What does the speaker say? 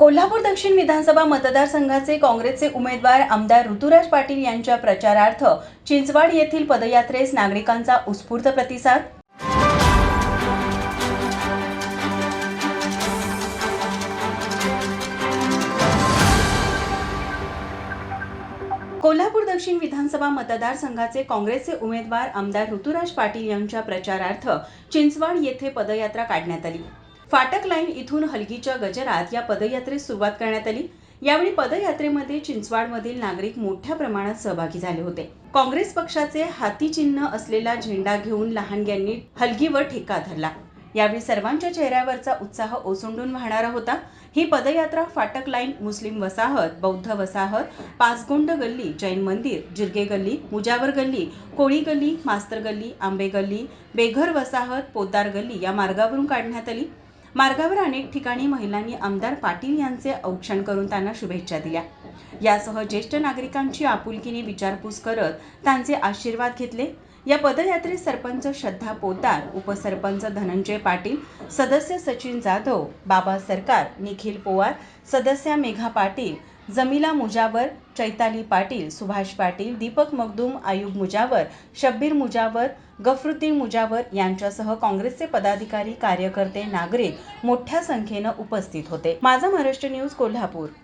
कोल्हापूर दक्षिण विधानसभा मतदारसंघाचे काँग्रेसचे उमेदवार आमदार ऋतुराज पाटील यांच्या प्रचारार्थ चिंचवाड येथील पदयात्रेस नागरिकांचा उत्स्फूर्त प्रतिसाद. कोल्हापूर दक्षिण विधानसभा मतदारसंघाचे काँग्रेसचे उमेदवार आमदार ऋतुराज पाटील यांच्या प्रचारार्थ चिंचवाड येथे पदयात्रा काढण्यात आली. फाटक लाईन इथून हलगीच्या गजरात या पदयात्रेस सुरुवात करण्यात आली. यावेळी पदयात्रेमध्ये चिंचवाडमधील नागरिक मोठ्या प्रमाणात सहभागी झाले होते. काँग्रेस पक्षाचे हाती चिन्ह असलेला झेंडा घेऊन लहानग्यांनी हलगीवर ठेका धरला. यावेळी सर्वांच्या चेहऱ्यावरचा उत्साह ओसंडून वाहणारा होता. ही पदयात्रा फाटक लाईन मुस्लिम वसाहत बौद्ध वसाहत पाचगोंड गल्ली जैन मंदिर जिरगे गल्ली मुजावर गल्ली कोळी गल्ली मास्तर गल्ली आंबे गल्ली बेघर वसाहत पोद्दार गल्ली या मार्गावरून काढण्यात आली. मार्गावर अनेक ठिकाणी महिलांनी आमदार पाटील यांचे औक्षण करून त्यांना शुभेच्छा दिल्या. यासह ज्येष्ठ नागरिकांची आपुलकीने विचारपूस करत त्यांचे आशीर्वाद घेतले. या पदयात्रेत सरपंच श्रद्धा पोतार उपसरपंच धनंजय पाटील सदस्य सचिन जाधव बाबा सरकार निखिल पोवार सदस्या मेघा पाटील जमिला मुजावर चैताली पाटील सुभाष पाटील दीपक मगदूम आयुब मुजावर शब्बीर मुजावर गफरुद्दीन मुजावर यांच्यासह काँग्रेसचे पदाधिकारी कार्यकर्ते नागरिक मोठ्या संख्येनं उपस्थित होते. माझा महाराष्ट्र न्यूज कोल्हापूर.